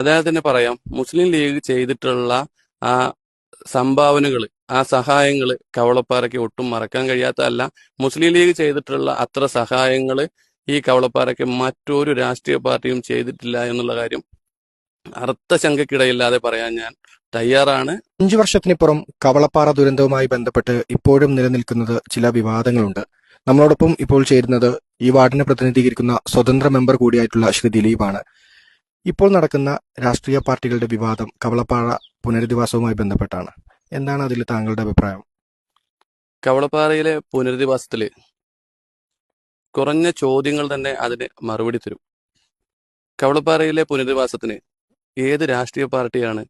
അദ്ദേഹത്തിന് പറയാം മുസ്ലിം ലീഗ് ചെയ്തിട്ടുള്ള ആ സംഭാവനകൾ ആ സഹായങ്ങൾ കവളപ്പാറയ്ക്ക് ഒട്ടും മറക്കാൻ കഴിയാത്തതല്ല. മുസ്ലിം ലീഗ് ചെയ്തിട്ടുള്ള അത്ര സഹായങ്ങൾ ഈ കവളപ്പാറയ്ക്ക് മറ്റൊരു രാഷ്ട്രീയ പാർട്ടിയും ചെയ്തിട്ടില്ല എന്നുള്ള കാര്യം അർത്ഥശങ്കക്കിടയില്ലാതെ പറയാൻ ഞാൻ തയ്യാറാണ്. അഞ്ചു വർഷത്തിനിപ്പുറം കവളപ്പാറ ദുരന്തവുമായി ബന്ധപ്പെട്ട് ഇപ്പോഴും നിലനിൽക്കുന്നത് ചില വിവാദങ്ങളുണ്ട്. നമ്മളോടൊപ്പം ഇപ്പോൾ ചേരുന്നത് ഈ വാർഡിനെ പ്രതിനിധീകരിക്കുന്ന സ്വതന്ത്ര മെമ്പർ കൂടിയായിട്ടുള്ള ശ്രീ ദിലീപാണ്. ഇപ്പോൾ നടക്കുന്ന രാഷ്ട്രീയ പാർട്ടികളുടെ വിവാദം കവളപ്പാറ പുനരധിവാസവുമായി ബന്ധപ്പെട്ടാണ്. എന്താണ് അതിൽ താങ്കളുടെ അഭിപ്രായം? കവളപ്പാറയിലെ പുനരധിവാസത്തിൽ കുറഞ്ഞ ചോദ്യങ്ങൾ തന്നെ അതിന് മറുപടി തരും. കവളപ്പാറയിലെ പുനരധിവാസത്തിന് ഏത് രാഷ്ട്രീയ പാർട്ടിയാണ്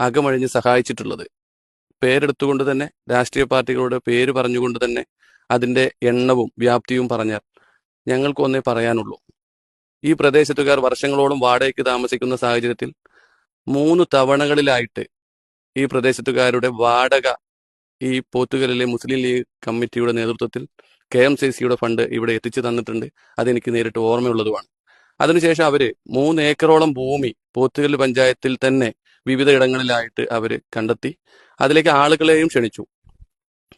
അകമഴിഞ്ഞ് സഹായിച്ചിട്ടുള്ളത്? പേരെടുത്തുകൊണ്ട് തന്നെ രാഷ്ട്രീയ പാർട്ടികളുടെ പേര് പറഞ്ഞുകൊണ്ട് തന്നെ അതിന്റെ എണ്ണവും വ്യാപ്തിയും പറഞ്ഞാൽ ഞങ്ങൾക്കൊന്നേ പറയാനുള്ളൂ. ഈ പ്രദേശത്തുകാർ വർഷങ്ങളോളം വാടകയ്ക്ക് താമസിക്കുന്ന സാഹചര്യത്തിൽ മൂന്ന് തവണകളിലായിട്ട് ഈ പ്രദേശത്തുകാരുടെ വാടക ഈ പോത്തുകലിലെ മുസ്ലിം ലീഗ് കമ്മിറ്റിയുടെ നേതൃത്വത്തിൽ കെ എം സി സിയുടെ ഫണ്ട് ഇവിടെ എത്തിച്ചു തന്നിട്ടുണ്ട്. അതെനിക്ക് നേരിട്ട് ഓർമ്മയുള്ളതുമാണ്. അതിനുശേഷം അവർ മൂന്ന് ഏക്കറോളം ഭൂമി പോത്തുകൽ പഞ്ചായത്തിൽ തന്നെ വിവിധ ഇടങ്ങളിലായിട്ട് അവർ കണ്ടെത്തി. അതിലേക്ക് ആളുകളെയും ക്ഷണിച്ചു.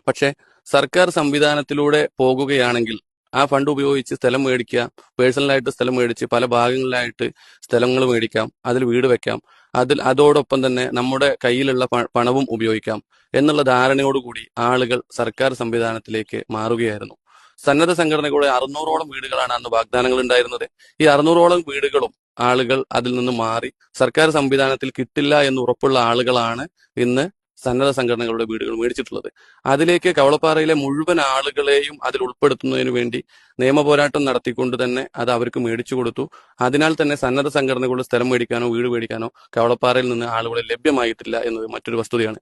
പക്ഷേ സർക്കാർ സംവിധാനത്തിലൂടെ പോകുകയാണെങ്കിൽ ആ ഫണ്ട് ഉപയോഗിച്ച് സ്ഥലം മേടിക്കുക പേഴ്സണലായിട്ട് സ്ഥലം മേടിച്ച് പല ഭാഗങ്ങളിലായിട്ട് സ്ഥലങ്ങൾ മേടിക്കാം അതിൽ വീട് വെക്കാം അതിൽ അതോടൊപ്പം തന്നെ നമ്മുടെ കയ്യിലുള്ള പണവും ഉപയോഗിക്കാം എന്നുള്ള ധാരണയോടുകൂടി ആളുകൾ സർക്കാർ സംവിധാനത്തിലേക്ക് മാറുകയായിരുന്നു. സന്നദ്ധ സംഘടനകളുടെ അറുന്നൂറോളം വീടുകളാണ് അന്ന് വാഗ്ദാനങ്ങൾ ഉണ്ടായിരുന്നത്. ഈ അറുന്നൂറോളം വീടുകളും ആളുകൾ അതിൽ നിന്ന് മാറി സർക്കാർ സംവിധാനത്തിൽ കിട്ടില്ല എന്ന് ഉറപ്പുള്ള ആളുകളാണ് ഇന്ന് സന്നദ്ധ സംഘടനകളുടെ വീടുകൾ മേടിച്ചിട്ടുള്ളത്. അതിലേക്ക് കവളപ്പാറയിലെ മുഴുവൻ ആളുകളെയും അതിൽ ഉൾപ്പെടുത്തുന്നതിന് വേണ്ടി നിയമപോരാട്ടം നടത്തിക്കൊണ്ട് തന്നെ അത് അവർക്ക് മേടിച്ചു കൊടുത്തു. അതിനാൽ തന്നെ സന്നദ്ധ സംഘടനകളുടെ സ്ഥലം മേടിക്കാനോ വീട് മേടിക്കാനോ കവളപ്പാറയിൽ നിന്ന് ആളുകളെ ലഭ്യമായിട്ടില്ല എന്നത് മറ്റൊരു വസ്തുതയാണ്.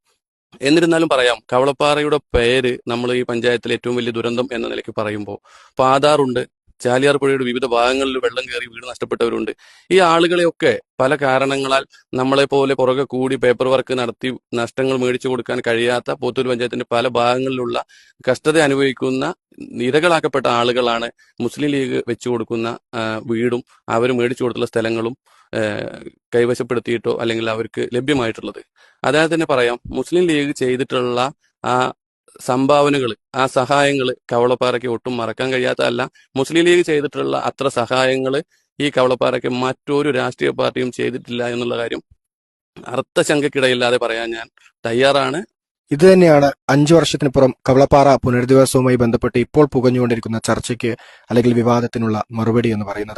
എന്നിരുന്നാലും പറയാം കവളപ്പാറയുടെ പേര് നമ്മൾ ഈ പഞ്ചായത്തിലെ ഏറ്റവും വലിയ ദുരന്തം എന്ന നിലയ്ക്ക് പറയുമ്പോൾ പാതാറുണ്ട് ചാലിയാർ പുഴയുടെ വിവിധ ഭാഗങ്ങളിൽ വെള്ളം കയറി വീട് നഷ്ടപ്പെട്ടവരുണ്ട്. ഈ ആളുകളെയൊക്കെ പല കാരണങ്ങളാൽ നമ്മളെ പോലെ പുറകെ കൂടി പേപ്പർ വർക്ക് നടത്തി നഷ്ടങ്ങൾ മേടിച്ചു കൊടുക്കാൻ കഴിയാത്ത പോത്തൂർ പഞ്ചായത്തിന്റെ പല ഭാഗങ്ങളിലുള്ള കഷ്ടത അനുഭവിക്കുന്ന നിരകളാക്കപ്പെട്ട ആളുകളാണ് മുസ്ലിം ലീഗ് വെച്ചു കൊടുക്കുന്ന വീടും അവർ മേടിച്ചു കൊടുത്തുള്ള സ്ഥലങ്ങളും കൈവശപ്പെടുത്തിയിട്ടോ അല്ലെങ്കിൽ അവർക്ക് ലഭ്യമായിട്ടുള്ളത്. അതായത് തന്നെ പറയാം മുസ്ലിം ലീഗ് ചെയ്തിട്ടുള്ള ആ സംഭാവനകൾ ആ സഹായങ്ങൾ കവളപ്പാറയ്ക്ക് ഒട്ടും മറക്കാൻ കഴിയാത്തതല്ല. മുസ്ലിം ലീഗ് ചെയ്തിട്ടുള്ള അത്ര സഹായങ്ങൾ ഈ കവളപ്പാറയ്ക്ക് മറ്റൊരു രാഷ്ട്രീയ പാർട്ടിയും ചെയ്തിട്ടില്ല എന്നുള്ള കാര്യം അർത്ഥശങ്കക്കിടയില്ലാതെ പറയാൻ ഞാൻ തയ്യാറാണ്. ഇത് തന്നെയാണ് അഞ്ചു വർഷത്തിനപ്പുറം കവളപ്പാറ പുനരധിവാസവുമായി ബന്ധപ്പെട്ട് ഇപ്പോൾ പുകഞ്ഞുകൊണ്ടിരിക്കുന്ന ചർച്ചയ്ക്ക് അല്ലെങ്കിൽ വിവാദത്തിനുള്ള മറുപടി എന്ന് പറയുന്നത്.